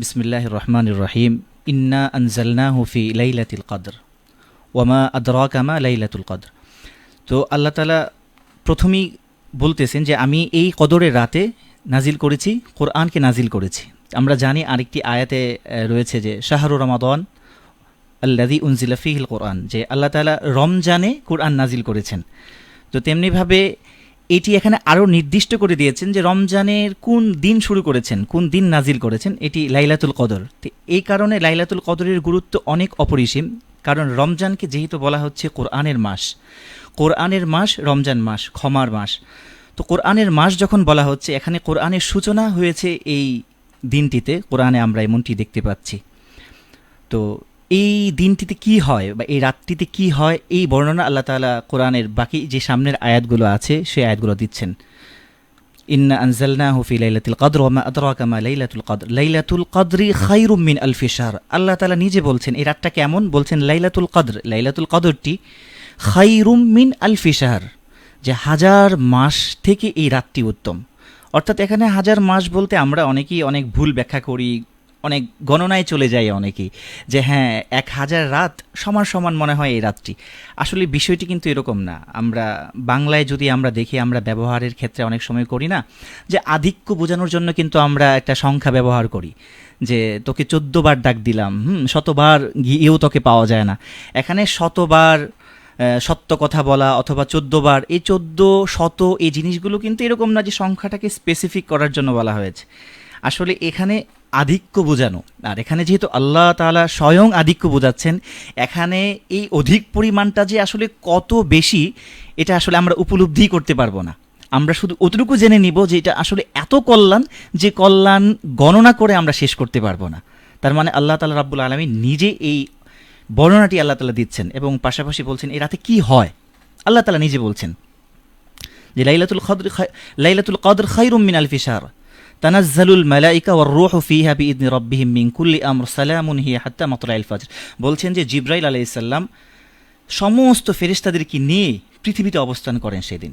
বিসমিল্লাহ রহমান রহিম ইন্না আনজালনাহু ফি লাইলাতুল কদর ওয়ামা আদরাকামা লাইলাতুল কদর তো আল্লাহ তালা প্রথমেই বলতেছেন যে আমি এই কদরের রাতে নাজিল করেছি, কোরআনকে নাজিল করেছি। আমরা জানি আরেকটি আয়াতে রয়েছে যে, শাহরু রমাদন আল্লাদি উনজিলা ফিহিল কোরআন, যে আল্লাহ তালা রমজানে কোরআন নাজিল করেছেন। তো তেমনিভাবে এটি এখানে আরও নির্দিষ্ট করে দিয়েছেন যে রমজানের কোন দিন শুরু করেছেন, কোন দিন নাজিল করেছেন, এটি লাইলাতুল কদর। তো এই কারণে লাইলাতুল কদরের গুরুত্ব অনেক অপরিসীম, কারণ রমজানকে যেহেতু বলা হচ্ছে কোরআনের মাস। কোরআনের মাস রমজান মাস, ক্ষমার মাস। তো কোরআনের মাস যখন বলা হচ্ছে, এখানে কোরআনের সূচনা হয়েছে এই দিনটিতে, কোরআনে আমরা এমনটি দেখতে পাচ্ছি। তো এই দিনটিতে কি হয় বা এই রাতটিতে কি হয়, এই বর্ণনা আল্লাহ তাআলা কোরআনের বাকি যে সামনের আয়াতগুলো আছে, সেই আয়াতগুলো দিচ্ছেন। ইন্না আনজালনাহু ফি লাইলাতুল কদর ওয়া মা আদরাকা মা লাইলাতুল কদর। লাইলাতুল কদরি খায়রুম মিন আলফি শাহর। আল্লাহ তাআলা নিজে বলছেন, এই রাতটা কেমন? বলছেন, লাইলাতুল কদর। লাইলাতুল কদরটি খায়রুম মিন আলফি শাহর, যে হাজার মাস থেকে এই রাতটি উত্তম। অর্থাৎ এখানে হাজার মাস বলতে আমরা অনেকেই অনেক ভুল ব্যাখ্যা করি অনেক গণনায় চলে যায় অনেকেই, যে হ্যাঁ এক হাজার রাত সমান সমান মনে হয় এই রাতটি। আসলে বিষয়টি কিন্তু এরকম না। আমরা, বাংলায় যদি আমরা দেখি, আমরা ব্যবহারের ক্ষেত্রে অনেক সময় করি না, যে আধিক্য বোঝানোর জন্য কিন্তু আমরা একটা সংখ্যা ব্যবহার করি, যে তোকে চোদ্দ বার ডাক দিলাম, হুম, শতবার গিয়েও তোকে পাওয়া যায় না। এখানে শতবার সত্য কথা বলা অথবা চোদ্দ বার, এই চোদ্দ, শত এই জিনিসগুলো কিন্তু এরকম না যে সংখ্যাটাকে স্পেসিফিক করার জন্য বলা হয়েছে। আসলে এখানে আধিক্য বোঝানো। আর এখানে যেহেতু আল্লাহ তালা স্বয়ং আধিক্য বোঝাচ্ছেন, এখানে এই অধিক পরিমাণটা যে আসলে কত বেশি, এটা আসলে আমরা উপলব্ধি করতে পারব না। আমরা শুধু অতটুকু জেনে নিব যে এটা আসলে এত কল্যাণ যে কল্যাণ গণনা করে আমরা শেষ করতে পারব না। তার মানে আল্লাহ তালা রাব্বুল আলমী নিজে এই বর্ণনাটি আল্লাহ তালা দিচ্ছেন এবং পাশাপাশি বলছেন এই রাতে কি হয়? আল্লাহ তালা নিজে বলছেন যে, লাইলাতুল খাই- লাইলাতুল কদর খায়রুম মিন আলফি শাহর তানাজ্জালুল মালাইকা ওয়ার রূহু ফিহা বিইذن রাব্বিহিম মিন কুল্লি আমর সালামুন হিয়া হাত্তা মাতলাইল ফজর বলছেন যে জিব্রাইল আলাইহিস সালাম সমস্ত ফেরেশতাদেরকে নিয়ে পৃথিবীতে অবস্থান করেন সেদিন।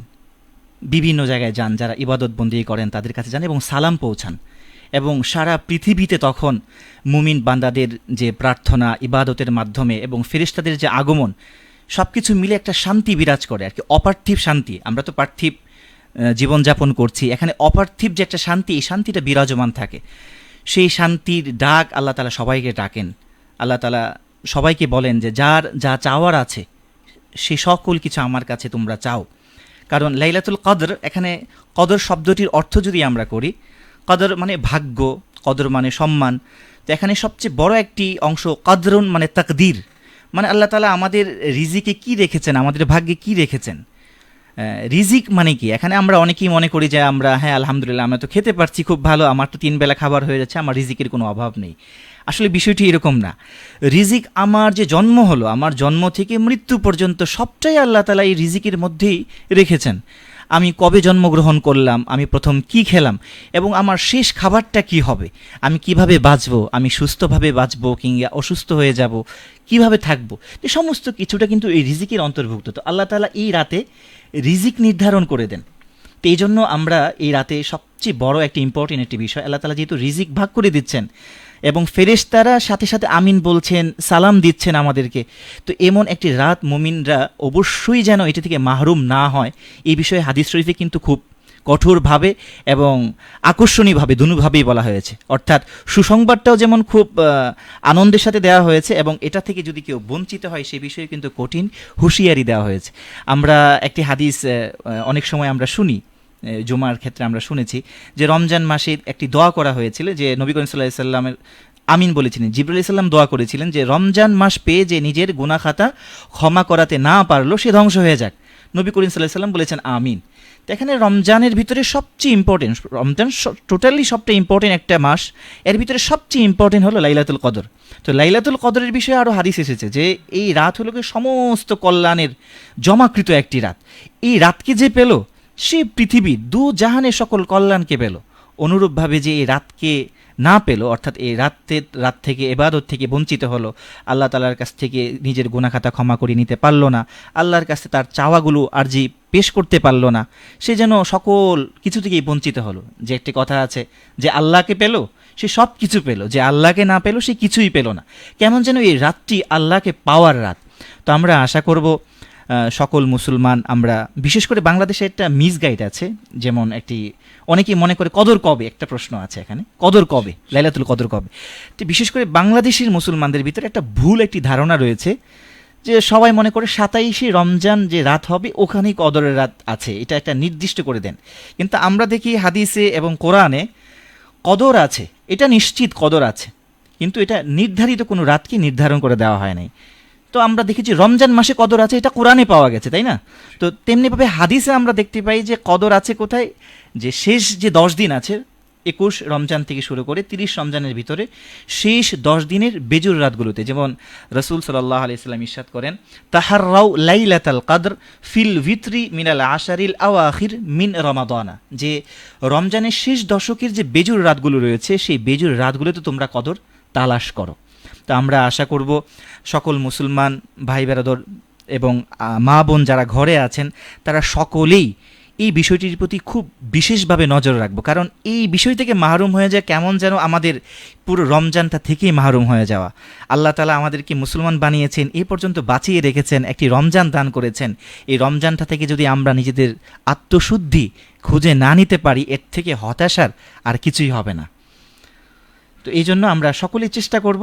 বিভিন্ন জায়গায় যান, যারা ইবাদত বন্দি করেন, তাদের কাছে যান এবং সালাম পৌঁছান। এবং সারা পৃথিবীতে তখন মুমিন বান্দাদের যে প্রার্থনা, ইবাদতের মাধ্যমে এবং ফেরেশতাদের যে আগমন সব কিছু মিলে একটা শান্তি বিরাজ করে, আর কি অপার্থিব শান্তি। আমরা তো পার্থিব জীবনযাপন করছি। এখানে অপার্থিব যে একটা শান্তি, এই শান্তিটা বিরাজমান থাকে। সেই শান্তির ডাক আল্লাহ তালা সবাইকে ডাকেন। আল্লাহ তালা সবাইকে বলেন যে, যার যা চাওয়ার আছে, সে সকল কিছু আমার কাছে তোমরা চাও। কারণ লাইলাতুল কদর, এখানে কদর শব্দটির অর্থ যদি আমরা করি, কদর মানে ভাগ্য, কদর মানে সম্মান। তো এখানে সবচেয়ে বড় একটি অংশ কদরুন মানে তাকদির। মানে আল্লাহ তালা আমাদের রিজিকে কি রেখেছেন, আমাদের ভাগ্যে কি রেখেছেন? রিজিক মানে কি? এখানে আমরা অনেকেই মনে করি যে আমরা হ্যাঁ আলহামদুলিল্লাহ, আমরা তো খেতে পারছি, খুব ভালো, আমার তো তিন বেলা খাবার হয়ে যাচ্ছে, আমার রিজিকের কোনো অভাব নেই। আসলে বিষয়টি এরকম না। রিজিক আমার যে জন্ম হলো, আমার জন্ম থেকে মৃত্যু পর্যন্ত সবটাই আল্লাহ তালা এই রিজিকের মধ্যেই রেখেছেন। আমি কবে জন্মগ্রহণ করলাম, আমি প্রথম কি খেলাম, এবং আমার শেষ খাবারটা কি হবে, আমি কীভাবে বাঁচবো, আমি সুস্থভাবে বাঁচবো কিংবা অসুস্থ হয়ে যাব, কীভাবে থাকব এই সমস্ত কিছুটা কিন্তু এই রিজিকের অন্তর্ভুক্ত। তো আল্লাহ তালা এই রাতে রিজিক নির্ধারণ করে দেন। তো এই জন্য আমরা এই রাতে সবচেয়ে বড় একটি ইম্পর্টেন্ট একটি বিষয়, আল্লাহ তালা যেহেতু রিজিক ভাগ করে দিচ্ছেন এবং ফেরেশতারা সাথে সাথে আমিন বলছেন, সালাম দিচ্ছেন আমাদেরকে। তো এমন একটি রাত মুমিনরা অবশ্যই যেন এটি থেকে মাহরুম না হয়। এই বিষয়ে হাদিস শরীফে কিন্তু খুব কঠোরভাবে এবং আকর্ষণীয়ভাবে, দুনুভাবেই বলা হয়েছে। অর্থাৎ সুসংবাদটাও যেমন খুব আনন্দের সাথে দেওয়া হয়েছে এবং এটা থেকে যদি কেউ বঞ্চিত হয়, সে বিষয়ে কিন্তু কঠিন হুঁশিয়ারি দেওয়া হয়েছে। আমরা একটি হাদিস অনেক সময় আমরা শুনি। জুমার ক্ষেত্রে আমরা শুনেছি যে রমজান মাসে একটি দোয়া করা হয়েছিল যে নবী করিম সাল্লাহ সাল্লামের আমিন বলেছিলেন জিবরুল ইসলাম দোয়া করেছিলেন যে রমজান মাস পেয়ে যে নিজের গুনা খাতা ক্ষমা করাতে না পারল, সে ধ্বংস হয়ে যাক। নবী করিম সাল্লাহ সাল্লাম বলেছেন, আমিন। এখানে রমজানের ভিতরে সবচেয়ে ইম্পর্টেন্ট রমজান টোটালি সবচেয়ে ইম্পর্টেন্ট একটা মাস, এর ভিতরে সবচেয়ে ইম্পর্টেন্ট হলো লাইলাতুল কদর। তো লাইলাতুল কদরের বিষয়ে আরও হাদিস এসেছে যে এই রাত হলো সমস্ত কল্যাণের জমাকৃত একটি রাত। এই রাতকে যে পেল সে পৃথিবী দু জাহানের সকল কল্যাণকে পেল। অনুরূপভাবে যে এই রাতকে না পেল, অর্থাৎ এই রাতে, রাত থেকে এবাদত থেকে বঞ্চিত হলো, আল্লাহ তালার কাছ থেকে নিজের গুণাখাতা ক্ষমা করে নিতে পারল না, আল্লাহর কাছে তার চাওয়াগুলো আর্জি পেশ করতে পারল না, সে যেন সকল কিছু থেকেই বঞ্চিত হলো। যে একটি কথা আছে যে আল্লাহকে পেল, সে সব কিছু পেল, যে আল্লাহকে না পেল, সে কিছুই পেল না। কেমন যেন এই রাতটি আল্লাহকে পাওয়ার রাত। তো আমরা আশা করব সকল মুসলমান আমরা, বিশেষ করে বাংলাদেশে একটা মিসগাইড আছে, যেমন একটি, অনেকেই মনে করে কদর কবে, একটা প্রশ্ন আছে এখানে, কদর কবে, লাইলাতুল কদর কবে? তো বিশেষ করে বাংলাদেশের মুসলমানদের ভিতরে একটা ভুল একটি ধারণা রয়েছে, যে সবাই মনে করে সাতাইশে রমজান যে রাত হবে, ওখানেই কদরের রাত আছে, এটা একটা নির্দিষ্ট করে দেন। কিন্তু আমরা দেখি হাদিসে এবং কোরআনে কদর আছে, এটা নিশ্চিত কদর আছে, কিন্তু এটা নির্ধারিত কোনো রাতকে নির্ধারণ করে দেওয়া হয় নাই। তো আমরা দেখেছি রমজান মাসে কদর আছে, এটা কোরআনে পাওয়া গেছে, তাই না? তো তেমনিভাবে হাদিসে আমরা দেখতে পাই যে কদর আছে কোথায়? যে শেষ যে দশ দিন আছে, একুশ রমজান থেকে শুরু করে তিরিশ রমজানের ভিতরে শেষ দশ দিনের বেজুর রাতগুলোতে, যেমন রসুল সাল্লাহ আলাইসাল্লাম ইরশাদ করেন তাহার রাও লাইলাতাল কাদর ফিল ভিত্রি মিনাল আশারিল আওয়াখির মিন রমাদানা যে রমজানের শেষ দশকের যে বেজুর রাতগুলো রয়েছে, সেই বেজুর রাতগুলোতে তোমরা কদর তালাশ করো। তো আমরা আশা করব সকল মুসলমান ভাই বেরাদর এবং মা বোন যারা ঘরে আছেন, তারা সকলেই এই বিষয়টির প্রতি খুব বিশেষভাবে নজর রাখব। কারণ এই বিষয় থেকে মাহরুম হয়ে যায় কেমন যেন আমাদের পুরো রমজানটা থেকেই মাহরুম হয়ে যাওয়া। আল্লাহ তালা আমাদেরকে মুসলমান বানিয়েছেন, এ পর্যন্ত বাঁচিয়ে রেখেছেন, একটি রমজান দান করেছেন। এই রমজানটা থেকে যদি আমরা নিজেদের আত্মশুদ্ধি খুঁজে না নিতে পারি, এর থেকে হতাশার আর কিছুই হবে না। তো এই জন্য আমরা সকলে চেষ্টা করব,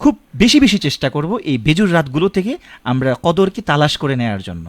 খুব বেশি বেশি চেষ্টা করব এই বেজুর রাতগুলো থেকে আমরা কদরকে তালাশ করে নেওয়ার জন্য।